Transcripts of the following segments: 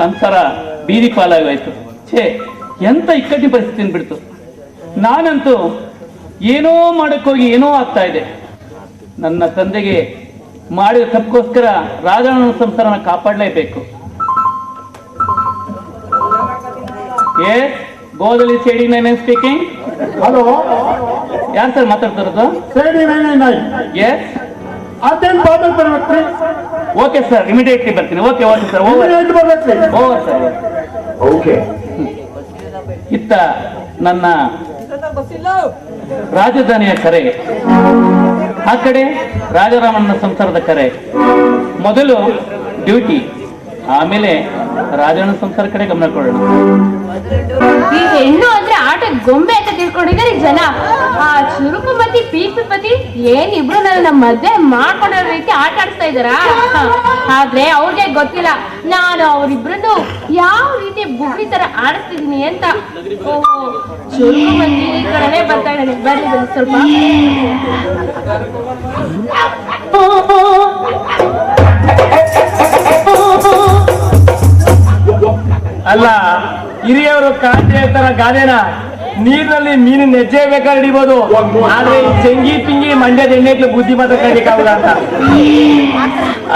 ಸಂಸಾರ ಬೀದಿ ಪಾಲಾಗೋಯ್ತು. ಛೇ ಎಂತ ಇಕ್ಕಟ್ಟಿನ ಪರಿಸ್ಥಿತಿ ಬಿಡ್ತು. ನಾನಂತೂ ಏನೋ ಮಾಡೋಕ್ಕೋಗಿ ಏನೋ ಆಗ್ತಾ ಇದೆ. ನನ್ನ ತಂದೆಗೆ ಮಾಡಿದ ತಪ್ಪಗೋಸ್ಕರ ರಾಜನ ಸಂಸಾರನ ಕಾಪಾಡಲೇಬೇಕು. ಏ ಗೋದಲಿ ಸೇಡಿ ನೈನ್ ಸ್ಪೀಕಿಂಗ್? ಹಲೋ? ಯಾರು ಸರ್ ಮಾತಾಡ್ತಿರೋದು ಸೇಡಿ ನೈನ್ ನೈನ್ ಎಸ್ ಬರ್ಬೇಕ್ರಿ ಓಕೆ ಸರ್ ಇಮಿಡಿಯೇಟ್ಲಿ ಬರ್ತೀನಿ. Okay okay sir over over sir okay ಇತ್ತ ನನ್ನ ರಾಜಧಾನಿಯ ಕರೆ. ಆ ಕಡೆ ರಾಜಾರಾಮನ ಸಂಸಾರದ ಕರೆ. ಮೊದಲು ಡ್ಯೂಟಿ ಆಮೇಲೆ ರಾಜನ ಸಂಸಾರ ಕಡೆ ಗಮನ ಕೊಡೋಣ. ಹೆಣ್ಣು ಅಂದ್ರೆ ಆಟ ಗೊಂಬೆ ಅಂತ ತಿಳ್ಕೊಂಡಿದ್ದಾರೆ ಈ ಜನ ಪೀಪಿ ಪತಿ, ಏನ್ ಇಬ್ರು ನನ್ನ ನಮ್ಮ ಮದ್ವೆ ಮಾಡ್ಕೊಂಡಿರೋ ರೀತಿ ಆಟ ಆಡಿಸ್ತಾ ಇದಾರಾ ಆದ್ರೆ ಅವ್ರಿಗೆ ಗೊತ್ತಿಲ್ಲ. ನಾನು ಅವರಿಬ್ರನ್ನು ಯಾವ ರೀತಿ ಬುಗ್ರಿ ತರ ಆಡಿಸ್ತಿದೀನಿ ಅಂತ. ಸ್ವಲ್ಪ ಅಲ್ಲ ಹಿರಿಯವರು ಕಾಂತಿ ಹೇಳ್ತಾರ ಗಾದೆನ? ನೀರಿನಲ್ಲಿ ಮೀನು ನೆಜ್ಜೆ ಬೇಕಾದ್ರೆ ಹಿಡಿಬೋದು. ಆದ್ರೆ ಈ ಚೆಂಗಿ ಪಿಂಗಿ ಮಂಡ್ಯದ ಎಣ್ಣೆಗೆ ಬುದ್ಧಿ ಮಾತ್ರ ಕಡಿಕಾಗಲ್ಲ ಅಂತ.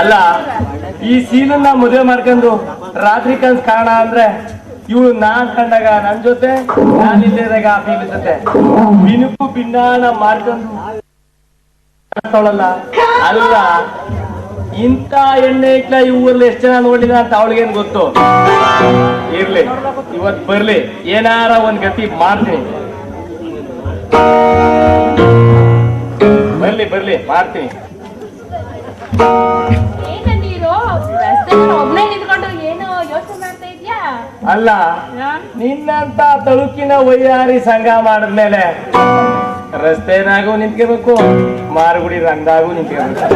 ಅಲ್ಲ ಈ ಸೀನನ್ನ ಮದುವೆ ಮಾಡ್ಕೊಂಡು ರಾತ್ರಿ ಕನ್ಸ್ ಕಾರಣ ಅಂದ್ರೆ ಇವಳು ನಾನ್ ಕಂಡಾಗ ನನ್ ಜೊತೆ ನಾನ್ ಇಲ್ಲದಾಗ ಆ ಫೀಲ್ ಜೊತೆ ಮಿನುಕು ಭಿನ್ನಾಣ ಮಾಡ್ಕೊಂಡು ಅಲ್ಲ ಇಂಥ ಎಣ್ಣೆ ಇಟ್ಲ ಈ ಎಷ್ಟು ಎಷ್ಟ್ ಜನ ನೋಡಿದ ಅಂತ ಅವಳಿಗೇನ್ ಗೊತ್ತು? ಇರ್ಲಿ. ಇವತ್ ಬರ್ಲಿ. ಏನಾರ ಒಂದ್ ಗತಿ ಮಾಡ್ತೀನಿ. ಬರ್ಲಿ ಬರ್ಲಿ ಮಾಡ್ತೀನಿ. ಅಲ್ಲ? ನಿನ್ನಂತ ತಳುಕಿನ ವೈಯಾರಿ ಸಂಘ ಮಾಡಿದ್ಮೇಲೆ ರಸ್ತೆನಾಗೂ ನಿಂತ್ಕೋಬೇಕು ಮಾರುಗುಡಿ ರಂಗಾಗೂ ನಿಂತ್ಕೋಬೇಕು.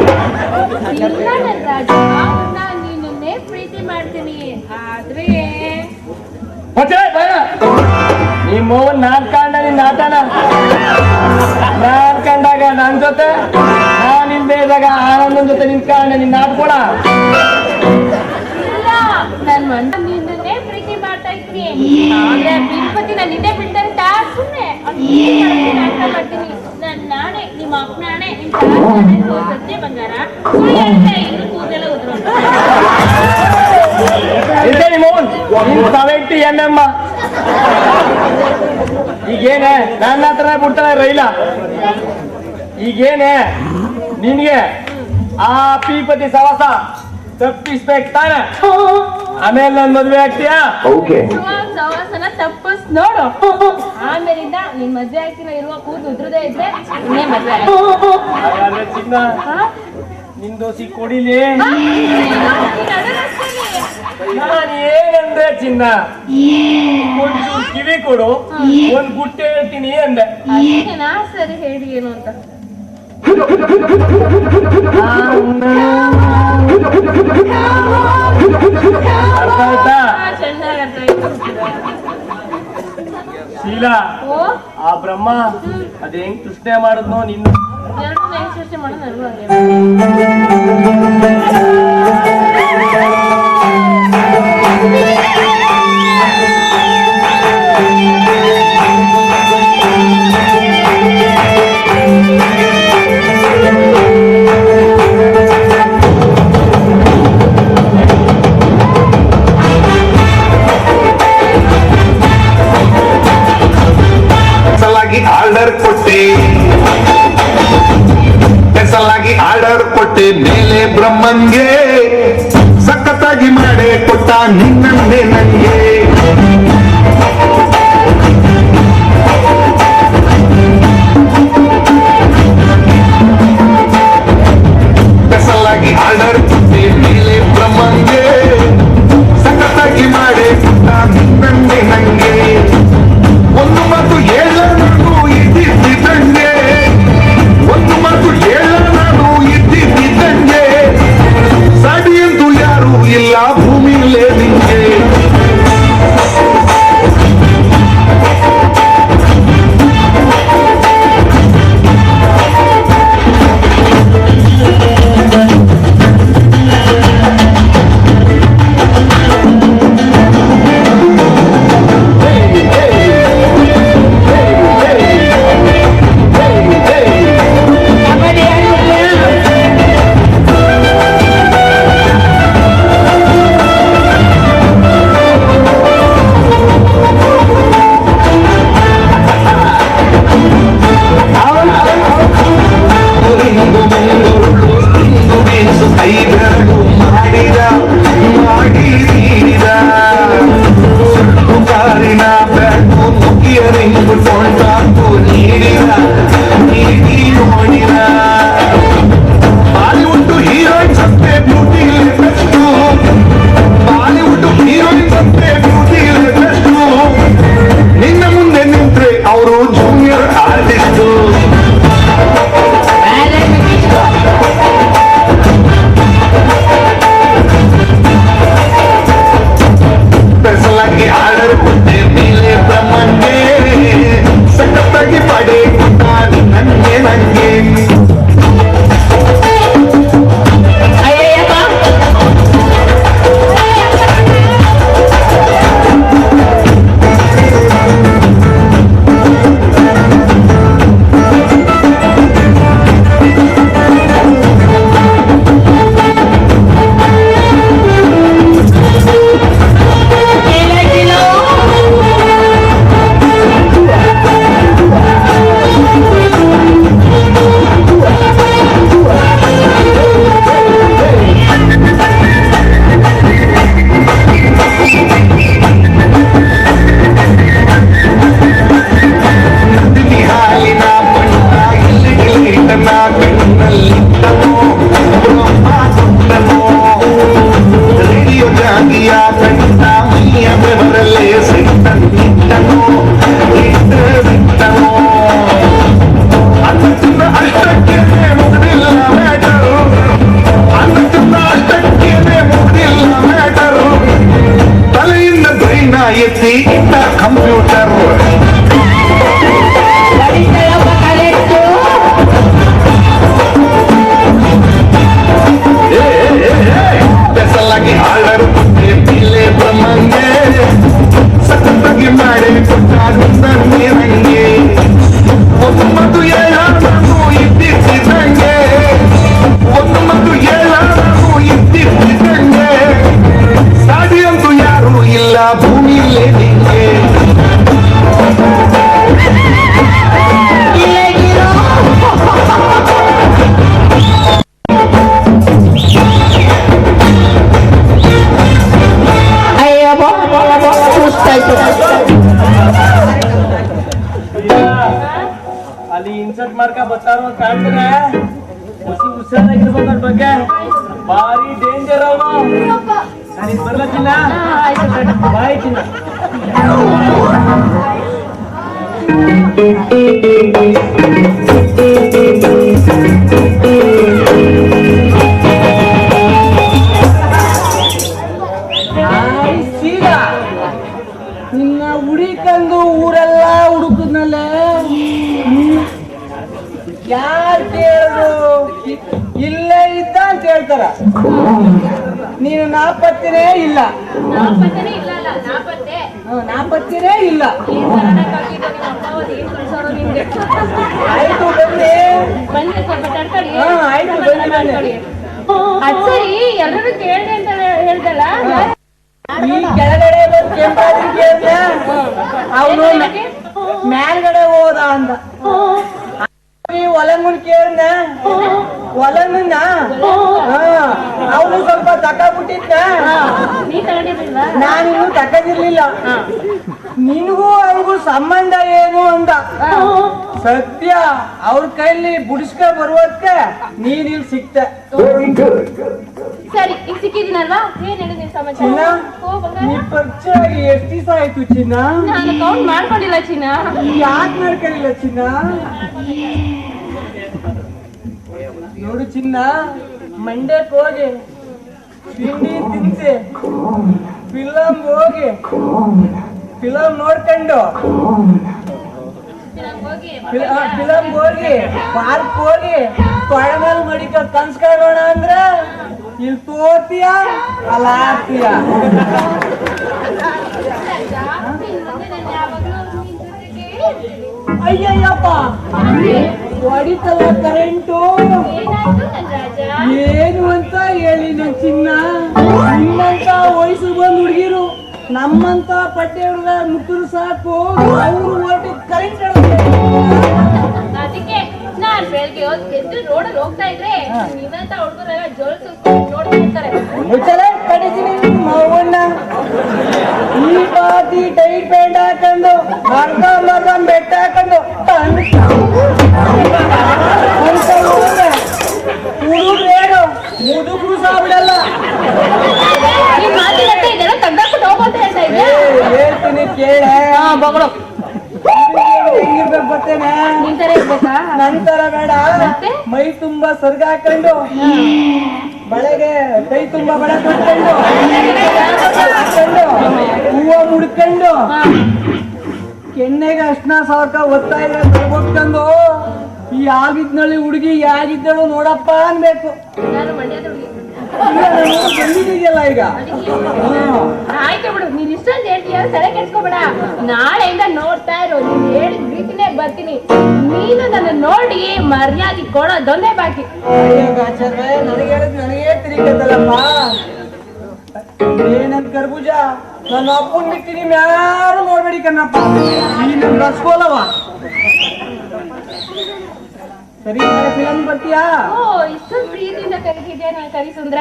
ನಿಮ್ಮವನ್ ನಾನ್ ಕಾಂಡ ನಿನ್ ಆಟನ ನಾನ್ ಕಂಡಾಗ ನನ್ ಜೊತೆ ನಾನ್ ಹಿಂದೆ ಇದ್ದಾಗ ಆನಂದನ್ ಜೊತೆ ನಿನ್ ಕಾರಣ ನಿನ್ ಆಡ್ಕೊಳ ಇಲ್ಲ ನನ್ ನಿನ್ನನ್ನೇ ಪ್ರೀತಿ ಮಾಡ್ತಾ ಇದ್ದೀನಿ. ಆದ್ರೆ ತಿರುಪತಿ ನಾನು ನಿನ್ನೆ ನಾಟಕ ಮಾಡ್ತೀನಿ ನನ್ ನಾಣೆ ನಿಮ್ಮ ಅಪ್ಪ ನಾಣೆ ನಿಮ್ ತಾತ ನಾಣೆ ಸೊ ಸತ್ಯ ಬಂಗಾರ. ಸುಳ್ಳು ಹೇಳ್ತಾ ಇನ್ನು ಕೂದಲೆಲ್ಲ ಉದ್ರೋದು. ಇದ್ದೆ ಎಂ ಎಮ್ಮ ಈಗೇನೆ ನನ್ನ ಹತ್ರ ಬಿಡ್ತಾಳೆ ರೈಲ. ಈಗೇನೆ ನಿನ್ಗೆ ಆ ಪೀಪತಿ ಸವಾಸ ತಪ್ಪಿಸ್ಬೇಕು ತಾನೆ. ಆಮೇಲೆ ನನ್ ಮದ್ವೆ ಆಗ್ತೀಯಾ? ಸವಾಸನ ತಪ್ಪಿಸ್ ನೋಡು. ಆಮೇಲಿಂದ ನಿನ್ ಮದ್ವೆ ಆಗ್ತೀನ ಇರುವ ಕೂದಲು ಉದ್ರದೇ ಇದ್ರೆ ಇನ್ನೇ ಮದ್ವೆ ಚಿನ್ನ ಹಾ? ನಿನ್ ದೋಸಿ ಕೊಡಿಲಿ. ಹಾ? ನೀನು ಏನಂದೆ ಚಿನ್ನ? ಒಂಚೂರು ಕಿವಿ ಕೊಡು ಒಂದ್ ಗುಟ್ಟೆ ಹೇಳ್ತೀನಿ ಅಂದೆ ಅದಕ್ಕೆ ನಾ ಸರಿ ಹೇಳಿ ಏನು ಅಂತ. ಅರ್ಥ ಆಯ್ತಾ ಹಾ, ಚೆನ್ನಾಗ್ ಅರ್ಥ ಆಯ್ತು. ಶೀಲಾ ಓ? ಆ ಬ್ರಹ್ಮ ಅದ್ ಹೆಂಗ್ ಸೃಷ್ಟಿ ಮಾಡಿದ್ನೋ ನಿನ್ನ? ಎರಡು ಸೃಷ್ಟಿ ಮಾಡೋದು ನನಗೂ ಹಂಗೆ. ಕೊಟ್ಟೆ ಮೇಲೆ ಬ್ರಹ್ಮನ್ಗೆ ಸಖತ್ತಾಗಿ ಮಾಡೇ ಕೊಟ್ಟ ಅಂತ ಕಾಣ್ತಾರೆ ಹುಸಿ ಹುಷಾರಾಗಿರ್ಬೇಕು ಅದ್ರ ಬಗ್ಗೆ ಡೇಂಜರ್ ಅವ ನಾನು ಬರ್ಲ ಚಿನ್ನ ಆಯ್ತು ಕಣೋ. ಬಾಯ್ ಚಿನ್ನ ಹೇಳ್ತಾರ? ನೀನು ನಾಪತ್ತೆನೇ ಇಲ್ಲ. ನಾಪತ್ತೆನೇ ಇಲ್ಲ? ಆಯ್ತು ಬನ್ನಿ. ಆಯ್ತು, ಬನ್ನಿ. ಸರಿ ಎಲ್ಲರೂ ಕೇಳ್ದೆ ಅಂತ ಹೇಳ್ದಲ್ಲ? ಈ ಕೆಳಗಡೆ ಕೆಂಪಾದ್ರಿ ಕೇಳ್ತಾ ಅವನು ಮ್ಯಾಲ್ಗಡೆ ಹೋದ ಅಂತ ಒಲಂಗುನ್ ಕೇಳ್ದ ಒಲಂಗನ್ನ ಅವನು ಸ್ವಲ್ಪ ತಕೊಂಡ್ಬಿಟ್ಟಿದ್ದ ನೀ ತಗೊಂಡಿರ್ಲಿಲ್ವಾ? ನಾನಿನ್ನು ತಕ್ಕದಿರ್ಲಿಲ್ಲ ನಿನಗೂ ಅವ್ರಿಗೂ ಸಂಬಂಧ ಏನು ಅಂತ? ಸತ್ಯ ಅವ್ರ ಕೈಲಿ ಬುಡಿಸ್ಕ ಬರುವಕ್ಕೆ ನೀನ್ ಇಲ್ಲಿ ಸಿಕ್ತೆ. ಸರಿ ಈಗ ಸಿಕ್ಕಿದ್ದೀನಲ್ವಾ ಏನ್ ಹೇಳಿ ನಿನ್ ಸಮಾಚಾರ? ಚಿನ್ನ ನೀ ಪರಿಚಯ ಆಗಿ ಎಷ್ಟ್ ದಿವಸ ಆಯ್ತು ಚಿನ್ನ? ನಾನು ಕೌಂಟ್ ಮಾಡ್ಕೊಂಡಿಲ್ಲ ಚಿನ್ನ. ಯಾಕೆ ಮಾಡ್ಕೊಂಡಿಲ್ಲ ಚಿನ್ನ? ನೋಡು ಚಿನ್ನ ಮಂಡ್ಯಕ್ಕೆ ಹೋಗಿ ತಿಂಡಿ ತಿಂತೆ ಫಿಲಮ್ ಹೋಗಿ ಫಿಲಮ್ ನೋಡ್ಕೊಂಡು ಫಿಲಮ್ ಹೋಗಿ ಪಾರ್ಕ್ ಹೋಗಿ ತೊಳಮೇಲ್ ಮಡಿಕ ಕನ್ಸ್ಕೊಳ್ಳೋಣ ಅಂದ್ರೆ ಇಲ್ಲಿ ತೋರ್ತೀಯ ಇರ್ತೀನಿ. ಅಯ್ಯಯ್ಯಪ್ಪ ಹೊಡಿತಲ್ಲ ಕರೆಂಟು? ಏನು ಅಂತ ಹೇಳಿ ನನ್ ಚಿನ್ನ? ನಿಮ್ಮಂತ ವಯಸ್ಸು ಬಂದ್ ಹುಡುಗಿರು ನಮ್ಮಂತ ಪಟ್ಟೆ ಹುಡುಗ ಮುಟ್ಟರು ಸಾಕು. ಅವರು ಹೊರಟಿ ಕರೆಂಟ್ ಅದಕ್ಕೆ ನಾನ್ ಬೆಳಗ್ಗೆ ಎದ್ದು ರೋಡಲ್ಲಿ ಹೋಗ್ತಾ ಇದ್ರೆ ನಿನ್ನಂತ ಹುಡುಗರೆಲ್ಲ ಜೋಲ್ ಸುಸ್ಕೊಂಡು ನೋಡ್ತಿರ್ತಾರೆ ಮುಚ್ಚಲೆ ಕಡಿತೀನಿ ಮೌನ ಈ ಪಾತಿ ಟೈಟ್ ಪ್ಯಾಂಟ್ ಹಾಕೊಂಡು ಮರ್ದ ಮರ್ದ ಬೆಟ್ಟ ಹಾಕೊಂಡು ಹುಡುಗ್ರು ಮುದುಕ್ರು ಏ, ಹೇಳ್ತೀನಿ ಕೇಳೆ ಬಗಳು ಬರ್ತೇನೆ ನಂತರ ಬೇಡ ಮೈ ತುಂಬಾ ಸರ್ಗ ಹಾಕೊಂಡು ಬಳೆಗೆ ಕೈ ತುಂಬಾ ಬಳೆ ಕೊಟ್ಕೊಂಡು ಹೂವ ಮುಡ್ಕೊಂಡು ಕೆನ್ನೆಗೆ ಅರ್ಶನ ಸಾವಿರ ಒತ್ತಾ ಇಲ್ಲ ತಗೊಟ್ಕೊಂಡು ಈ ಆಗಿದ್ನಲ್ಲಿ ಹುಡುಗಿ ಯಾಗಿದ್ದಳು ನೋಡಪ್ಪ ಅನ್ಬೇಕು. ಬಂದಿದ್ದೀಯಲ್ಲ ಈಗ. ಆಯ್ತು ಬಿಡು ನೀನ್ ಇಷ್ಟೊಂದು ಹೇಳ್ತೀಯ ತಲೆ ಕೆಡ್ಸ್ಕೊಬೇಡ. ನಾಳೆಯಿಂದ ನೋಡ್ತಾ ಇರೋ ನೀನ್ ಹೇಳಿದ ರೀತಿನೇ ಬರ್ತೀನಿ. ನೀನು ನನ್ನ ನೋಡಿ ಮರ್ಯಾದೆ ಕೊಡೋದೊಂದೇ ಬಾಕಿ. ನನಗೆ ಹೇಳಿದ್ ನನಗೆ ತಿರುಗತ್ತಲ್ಲಪ್ಪ ಏನಂತ ಕರ್ಬೂಜ? ನನ್ನ ಅಪ್ಪನ್ ಬಿಟ್ಟು ನಿಮ್ ಯಾರು ನೋಡ್ಬೇಡಿ ಕಣ್ಣಪ್ಪ. ಈ ರಸ್ಗೋಲವ ಸರಿ ನಾಳೆ ಫಿಲಮ್ ಬರ್ತೀಯಾ? ಓ ಇಷ್ಟೊಂದು ಪ್ರೀತಿಯಿಂದ ಕರೀತಿದ್ದೆ ನಾನು ಕರಿ ಸುಂದ್ರ?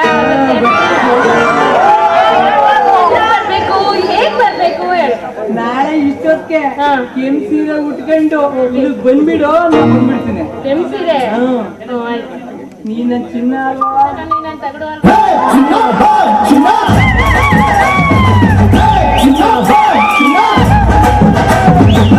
ಬರ್ಬೇಕು? ಹೇಗ್ ಬರ್ಬೇಕು? ನಾಳೆ ಇಷ್ಟೊತ್ತಿಗೆ ಹಾ. ಕೆಂಪ್ ಸೀರೆ ಉಟ್ಕೊಂಡು ಇದು ಬಂದ್ಬಿಡು ನಾನು ಬಂದ್ಬಿಡ್ತೀನಿ. ಕೆಮ್ಸಿದೆ ಸೀರೆ ನೀನ ಚಿನ್ನ ಅಲ್ವಾ? ನಾನು ತಗಡು ಅಲ್ವಾ? ಹೆಣ್ಣ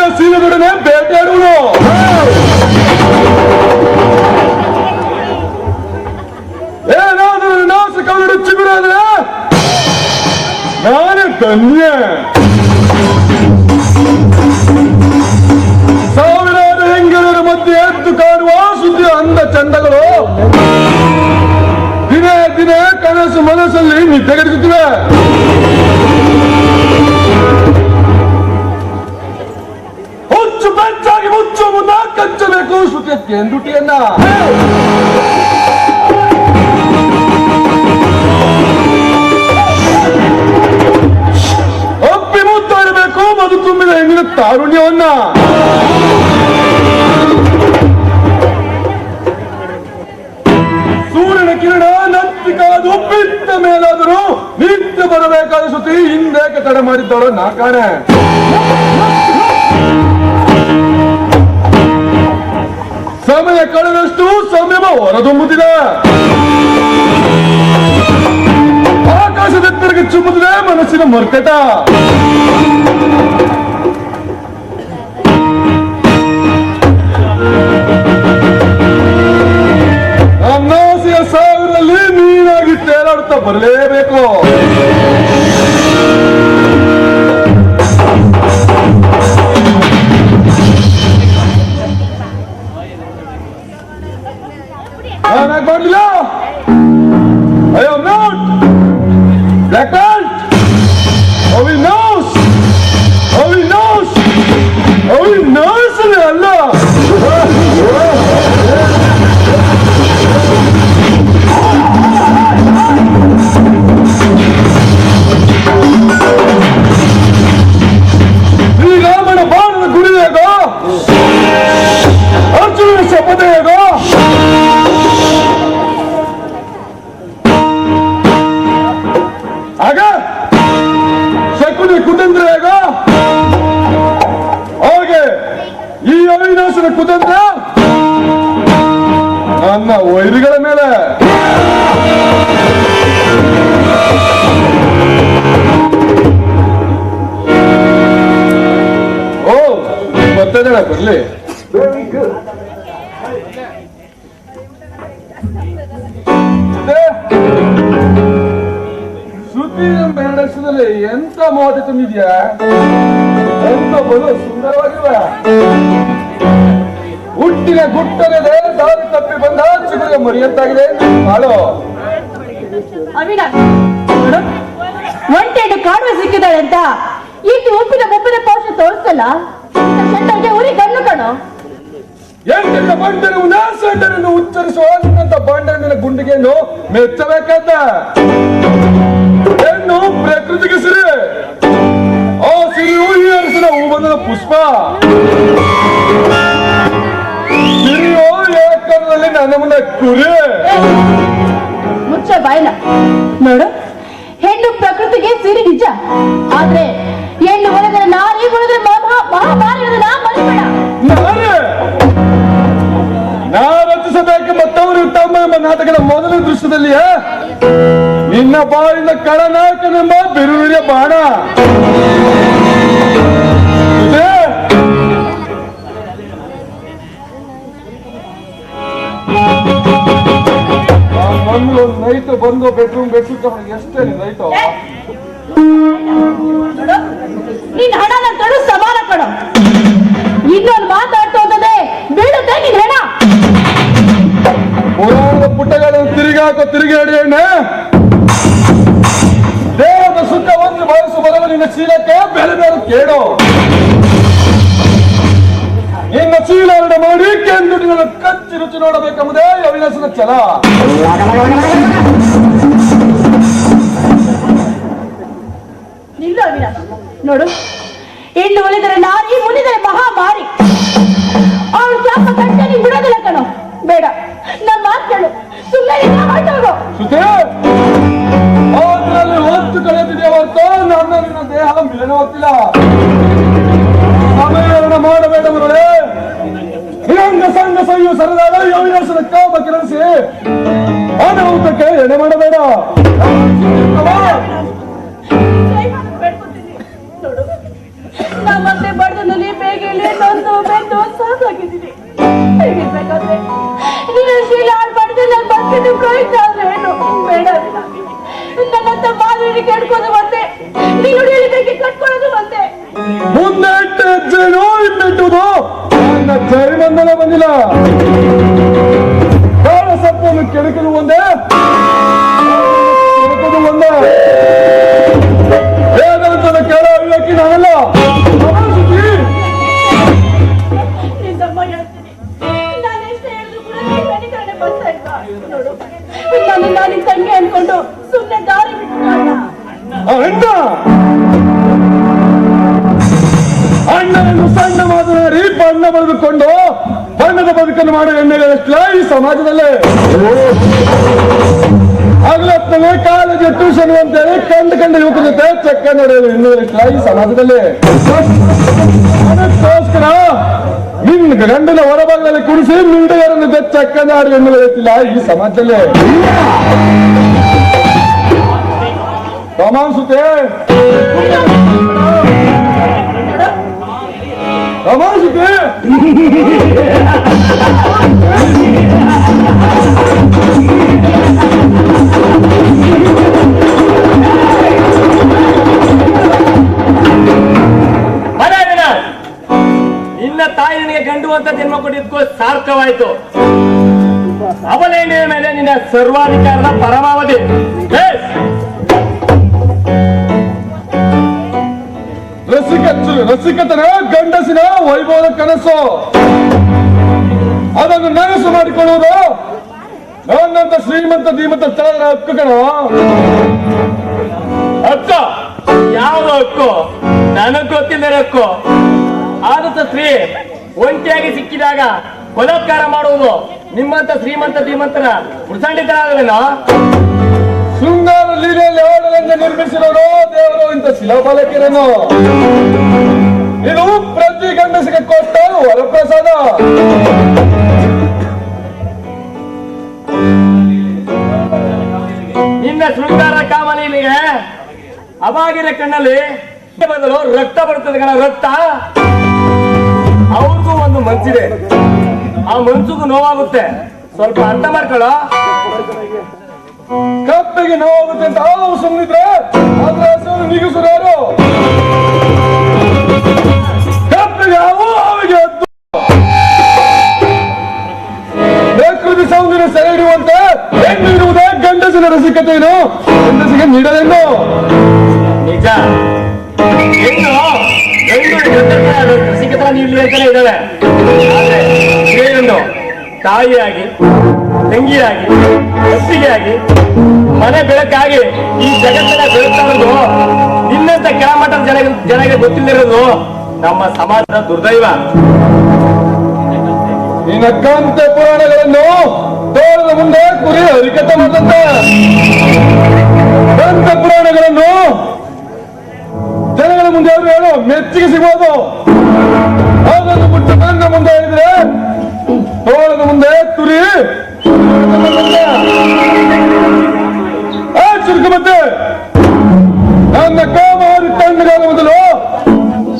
சூர்யா சீவனுடனே வேட்டையாடுவோம் ஏதாவது நாசு கவனிச்சு விடாத நானே தன்யன் ಸಾವಿರಾರು ಹೆಂಗರ ಮಧ್ಯೆ ಎದ್ದು ಕಾಣುವ ಸುದ್ದಿ ಅಂದ ಚಂದಗಳು ದಿನೇ ದಿನೇ ಕನಸು ಮನಸ್ಸಲ್ಲಿ ನಿದ್ದೆಗಡಿಸಿ ಕಾದು ಬಿತ್ತ ಮೇಲಾದರೂ ನಿತ್ಯ ಬರಬೇಕಾದ ಸುತ್ತಿ ಹಿಂದೇಕೆ ತಡೆ ಮಾಡಿದ್ದಾಳೋ ನಾಕಾನೆ ಸಮಯ ಕಳೆದಷ್ಟು ಸಮಯ ಹೊರದುಂಬುತ್ತಿದೆ ಆಕಾಶದ ತಿರುಗಿ ಚುಮ್ಮುತ್ತಿದೆ ಮನಸ್ಸಿನ ಮರ್ಕಟ ಹೋರಾಡ್ತಾ ಬರಲೇಬೇಕು. ಅಯ್ಯೋ ಶ್ರುತಿ ಎಂಬ ಎರಡಕ್ಷರದಲ್ಲಿ ಎಂತ ಮೋದಿ ತುಂಬಿದ್ಯಾ ಎಂತ ಬಲು ಸುಂದರವಾಗಿರುವ ಹುಟ್ಟಿನ ಗುಟ್ಟನೆ ದಾರಿ ತಪ್ಪಿ ಬಂದ ಚಿಗುರಿಗೆ ಮರಿಯಂತಾಗಿದೆ. ನೋಡು, ಒಂಟೆಯನ್ನು ಕಾಡುವೆ ಸಿಕ್ಕಿದಾಳೆ ಅಂತ. ಈಕೆ ಉಪ್ಪಿನ ಮುಪ್ಪಿನ ಪೌಷ ತೋರಿಸಲ್ಲ ಉರಿ ಕಣ್ಣು ಕಣೋ. ಎಂಟರ ಬಂಡನು ಉಲ್ಲಾಸಂಡರನ್ನು ಉಚ್ಚರಿಸುವ ಬಂಡನ ಬಾಂಡನ ಗುಂಡಿಗೆಯನ್ನು ಮೆಚ್ಚಬೇಕಾದ ಹೆಣ್ಣು ಪ್ರಕೃತಿಗೆ ಸಿರಿ. ಆ ಸಿರಿಯು ಈ ಅರಸಿನ ಹೂಬಂಧದ ಪುಷ್ಪ. ಸಿರಿಯೋ ಏಕದಲ್ಲಿ ನನ್ನ ಮುಂದೆ ಕುರಿ. ಮುಚ್ಚ ಬಾಯಿನ. ನೋಡು ಹೆಣ್ಣು ಪ್ರಕೃತಿಗೆ ಸಿರಿ ನಿಜ. ಆದ್ರೆ ಹೆಣ್ಣು ಒಳಗಡೆ ನಾರಿ ಒಳಗಡೆ ಮಹಾ ಮಹಾಮಾರಿ ನಾ ಮರಿಬೇಡ. ನಾ ರಚಿಸಬೇಕು ಮತ್ತವರು ತಮ್ಮ ಎಂಬ ನಾಟಕದ ಮೊದಲ ದೃಶ್ಯದಲ್ಲಿಯೇ ನಿನ್ನ ಬಾಳಿನ ಕಳನಾಯಕನೆಂಬ ಬಿರುವಿರಿಯ ಬಾಣ. ಒಂದು ನೈಟ್ ಬಂದು ಬೆಡ್ರೂಮ್ ಬೆಡ್ರೂಮ್ ಅವನಿಗೆ ಎಷ್ಟೇ ನೈಟು ನಿನ್ ಹಣ ನನ್ ಕಡು ಸಮಾನ ಕಡ ಇನ್ನೊಂದು ಮಾತಾಡ್ತು ಅಂತಂದ್ರೆ ಬೀಳುತ್ತೆ ನಿನ್ ಹಣ. ಪುಟಗಳನ್ನು ತಿರುಗಾಕ ತಿರುಗಾಡಿ ಎಣ್ಣೆ ನಿನ್ನ ಚೀಲಕ್ಕೆ ಬೆಲೆ ಬೇರೆ ಕೇಳು. ನಿನ್ನ ಚೀಲ ಎರಡು ಮಾಡಿ ಕೇಂದ್ರ ಕಚ್ಚಿ ರುಚಿ ನೋಡಬೇಕೆಂಬುದೇ ಅವಿನಾಶದ ಛಲ. ನಿಲ್ಲು ಅವಿನಾಶ. ನೋಡು ಹೆಣ್ಣು ಒಲಿದರೆ ನಾರಿ ಮುನಿದರೆ ಮಹಾಮಾರಿ. ಅವಳು ಸ್ವಲ್ಪ ನೀನ್ ಬಿಡೋದಿಲ್ಲ ಕಣೋ. ಬೇಡ ನನ್ನ ಮಾತು ಕೇಳು. ಸುಮ್ಮನೆ ಸುತೇ ದೇಹ ಗೊತ್ತಿಲ್ಲ ಸಮಯವನ್ನು ಮಾಡಬೇಡ ಮಗಳೇ. ಹಿರಂಗ ಸಂಘ ಸಯ್ಯು ಸರದಾದ ಅವಿನಾಶದ ಕಾಮ ಕಿರಣಿಸಿ ಅನಾಹುತಕ್ಕೆ ಎಡೆ ಮಾಡಬೇಡ. ಕೇಳ್ಕೊಂಡು ಮತ್ತೆ ಏನು? ಬೇಡ ಕೆಡ್ಕೋದು ಇಟ್ಟ ಹೆಜ್ಜೆನೋ ಇನ್ನಿಟ್ಟುವುದು ನನ್ನ ಜೈಮಂದಲ ಬಂದಿಲ್ಲ. ಕಾಳ ಸಪ್ಪನ್ನು ಕೆಣಕಲು ಒಂದೇ. ಕೆಣಕದು ಒಂದೇ. ವೇದಾಂತದ ಕೆಳ ವಿವೇಕಿ ನಾನಲ್ಲ. ನಿನ್ ತಮ್ಮ ಹೇಳ್ತೀನಿ. ನಾನು ಎಷ್ಟು ಕೂಡ ನೀನ್ ಮನೆಕಡೆ ಬರ್ತಾ ನೋಡು. ನಾನು ನಾನು ನಿನ್ ತಂಗಿ ಅನ್ಕೊಂಡು ಸುಮ್ಮನೆ ದಾರಿ ಬಿಟ್ಟು ಅಣ್ಣ ಅಣ್ಣನನ್ನು ಸಣ್ಣ ಮಾತನಾಡಿ ಬಣ್ಣ ಬರೆದುಕೊಂಡು ಬಣ್ಣದ ಬದುಕನ್ನು ಮಾಡುವ ಹೆಣ್ಣುಗಳಷ್ಟಿಲ್ಲ ಈ ಸಮಾಜದಲ್ಲಿ. ಹಗಲತ್ತಲ್ಲಿ ಕಾಲೇಜ್ ಟ್ಯೂಷನ್ ಅಂತೇಳಿ ಕಂಡು ಕಂಡು ಯುವಕರ ಜೊತೆ ಚೆಕ್ಕ ನಡೆಯಲು ಹೆಣ್ಣುಗಳಷ್ಟಿಲ್ಲ ಈ ಸಮಾಜದಲ್ಲಿ. ಅದಕ್ಕೋಸ್ಕರ ನಿನ್ನ ಗಂಡನ ಹೊರಭಾಗದಲ್ಲಿ ಕುಡಿಸಿ ಮಿಂಡಗರನ್ನು ಚೆಕ್ಕ ನಾಡು ಹೆಣ್ಣುಗಳಿಲ್ಲ ಈ ಸಮಾಜದಲ್ಲಿ. ಬರ ಅವಿನಾಶ್. ನಿನ್ನ ತಾಯಿ ನಿನಗೆ ಜನ್ಮ ಕೊಟ್ಟಿದ್ಕೋ ಸಾರ್ಥಕವಾಯ್ತು ಅವಲೇಣಿಯ ಮೇಲೆ ನಿನ್ನ ಸರ್ವಾಧಿಕಾರದ ಪರಮಾವಧಿ. ರಸಿಕ ರಸಿಕತನ, ಗಂಡಸಿನ ವೈಭವದ ಕನಸು. ಅದನ್ನು ನನಸು ಮಾಡಿಕೊಳ್ಳುವುದು ನನ್ನಂತ ಶ್ರೀಮಂತ, ಧೀಮಂತ ಸ್ಥಳದ ಹಕ್ಕು ಹಕ್ಕು ಯಾವ ಹಕ್ಕು? ನನಗ್ ಗೊತ್ತಿಲ್ಲದ ಹಕ್ಕು ಆದಂತ ಸ್ತ್ರೀ, ಒಂಟಿಯಾಗಿ ಸಿಕ್ಕಿದಾಗ ಬಲಾತ್ಕಾರ ಮಾಡುವುದು ನಿಮ್ಮಂತ ಶ್ರೀಮಂತ, ಧೀಮಂತನ ಉತ್ಸಂಡಿತರಾಗವೇನೋ ಶೃಂಗಾರ ಲೀಲೆಯಲ್ಲಿ ಆಡಲನ್ನು ನಿರ್ಮಿಸಿರೋನು ದೇವರು ಇಂಥ ಶಿಲಾಬಲಕಿರನು ಇದು ಪ್ರತಿ ಗಂಡಸಿಗೆ ಕೊಟ್ಟ ವರಪ್ರಸಾದ. ನಿನ್ನ ಶೃಂಗಾರ ಕಾಮಲೀಲೆಗೆ ಅವಾಗಿನ ಕಣ್ಣಲ್ಲಿ ಬದಲು ರಕ್ತ ಬರ್ತದೆ ಕಣ, ರಕ್ತ. ಅವ್ರಿಗೂ ಒಂದು ಮನ್ಸಿದೆ. ಆ ಮನ್ಸಿಗೂ ನೋವಾಗುತ್ತೆ. ಸ್ವಲ್ಪ ಅರ್ಥ ಮಾಡ್ಕೊಳ್ಳೋ. ಕಪ್ಪೆಗೆ ನೋವಾಗುತ್ತೆ ಅಂತ ನಾವು ಸುಮ್ಮನಿದ್ರೆ ಅದ್ರ ಹೆಸರು ನಿಗಿಸರು ಯಾರು ಕಪ್ಪೆಗೆ ಹಾವು, ಹಾವಿಗೆ ಹದ್ದು. ಪ್ರಕೃತಿ ಸೌಂದರ್ಯ ಸೆರೆ ಹಿಡಿಯುವಂತೆ ಹೆಣ್ಣು ಇರುವುದೇ ಗಂಡಸಿನ ರಸಿಕತೆಯನ್ನು ಗಂಡಸಿಗೆ ನೀಡಲೆಂದು. ನಿಜ. ಹೆಣ್ಣು ಹೆಣ್ಣು ಅಂತಾನೆ ಇದ್ದಾವೆ. ಆದ್ರೆ ತಾಯಿಯಾಗಿ, ತಂಗಿಯಾಗಿ ಅತ್ತಿಗೆಯಾಗಿ ಮನೆ ಬೆಳಕಾಗಿ ಈ ಜಗತ್ತನ್ನ ಬೆಳಗ್ತಾ ಇರೋದು ನಿನ್ನಂತ ಕೆಳಮಟ್ಟದ ಜನ ಜನಗೆ ಗೊತ್ತಿಲ್ಲದಿರೋದು ನಮ್ಮ ಸಮಾಜದ ದುರ್ದೈವ. ನಿನ್ನ ಕಂತೆ ಪುರಾಣಗಳನ್ನು ತೋರದ ಮುಂದೆ ಕುರಿ ಹರಿಕತ ಮಾತಂತ ಕಂತ ಪುರಾಣಗಳನ್ನು ಜನಗಳ ಮುಂದೆ ಅವರು ಹೇಳು, ಮೆಚ್ಚಿಗೆ ಸಿಗ್ಬೋದು. ಅದನ್ನು ಬಿಟ್ಟು ನನ್ನ ಮುಂದೆ ಹೇಳಿದ್ರೆ ತೋಳದ ಮುಂದೆ, ತುರಿ. ಚುರುಕು ಮತ್ತೆ. ನನ್ನ ಕಾಮಾರಿ ತಣ್ಣಗಾದ ಮೊದಲು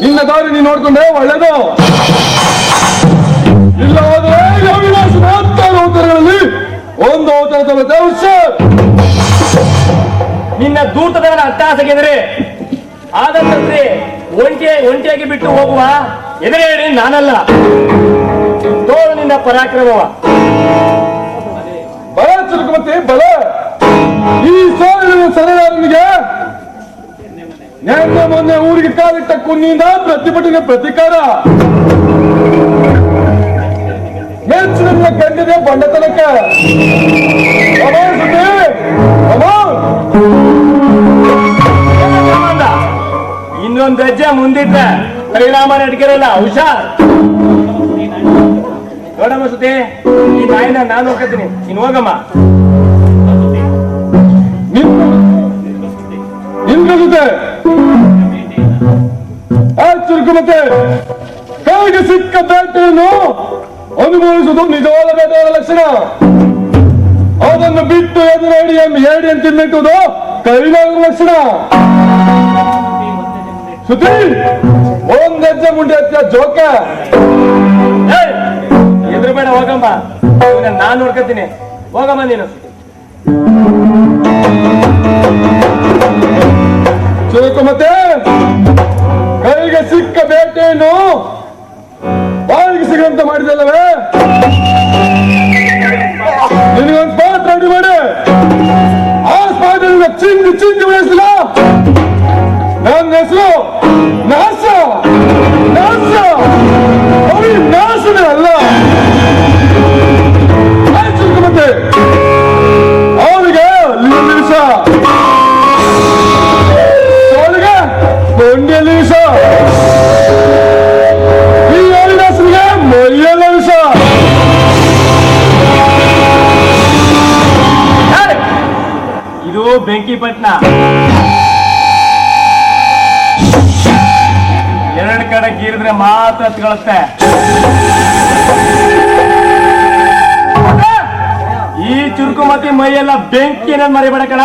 ನಿನ್ನ ದಾರಿ ನೀನು ನೋಡ್ಕೊಂಡೆ, ಒಳ್ಳೇದು. ಇಲ್ಲ ಅವಿನಾಶದ ಹತ್ತಾರು ಅವತಾರಗಳಲ್ಲಿ ಒಂದು ಅವತಾರ ತಗೊಳ್ಳುತ್ತೆ ಹುಷಾರ್ ನಿನ್ನ ದೂತದವನ ಅಟ್ಟಾಸೆಗೆದರೆ ಆದಂತಂದ್ರೆ ಒಂಟಿ ಒಂಟಿಯಾಗಿ ಬಿಟ್ಟು ಹೋಗುವ ಎದುರೇ ಹೇಳಿ ನಾನಲ್ಲ. ತೋಳು ನಿನ್ನ ಪರಾಕ್ರಮವ. ಬಲ ಚುರುಕುಮತಿ ಬಲ. ಈ ಸೋಲಿನ ಸರದಾರನಿಗೆ ನೆನ್ನೆ ಮೊನ್ನೆ ಊರಿಗೆ ಕಾಲಿಟ್ಟ ಕುನ್ನಿಂದ ಪ್ರತಿಭಟನೆ ಪ್ರತಿಕಾರ. ಮೆಚ್ಚಿನ ಕಂಡಿದೆ ಬಂಡತನಕ ಇನ್ನೊಂದು ಹೆಜ್ಜೆ ಮುಂದಿದ್ದೆ ಪರಿಣಾಮ ನಡ್ಕಿರಲ್ಲ ಹುಷಾರ್. ನೋಡಮ್ಮ ಸುದ್ದಿ ಈ ನಾಯಿನ ನಾನು ನೋಡ್ಕೊತೀನಿ. ನೀನು ಹೋಗಮ್ಮ. ನಿನ್ನ ಜೊತೆ ಕೈಗೆ ಸಿಕ್ಕ ಬೇಟೆಯನ್ನು ಅನುಭವಿಸುವುದು ನಿಜವಾದ ಬೇಟೆಯ ಲಕ್ಷಣ. ಅದನ್ನು ಬಿಟ್ಟು ಎದುರು ಹೇಳಿ ಹೇಳಿ ಅಂತ ತಿನ್ನಿಟ್ಟುವುದು ಕೈಲಾಗ ಲಕ್ಷಣ. ಸುದ್ದಿ ಒಂದ್ ಹೆಜ್ಜೆ ಮುಂಡೆ ಹತ್ತಿಯ ಜೋಕ ಬೇಡ, ಹೋಗಮ್ಮ. ನಾನ್ ನೋಡ್ಕೊತೀನಿ. ಹೋಗಮ್ಮ ನೀನು. ಮತ್ತೆ? ಕೈಗೆ ಸಿಕ್ಕ ಬೇಟೆಯನ್ನು ಬಾಯಿಗೆ ಸಿಗಂತ ಮಾಡಿದಲ್ಲವೇ? ನಿನಗೊಂದು ಸ್ಪಾಟ್ ರೆಡಿ ಮಾಡಿ. ಆ ಸ್ಪಾಟ್ ಚಿಂದಿ ಚಿಂದಿ ಉಳಿಸಲ ನನ್ನ ಹೆಸರು ನಾಶ ಮಾತ್ರ ಹತ್ಕೊಳತ್ತೆ ಈ ಚುರುಕುಮತಿ ಮೈಯೆಲ್ಲ ಬೆಂಕಿ ಏನೇನು ಮರಿಬೇಡ ಕಣ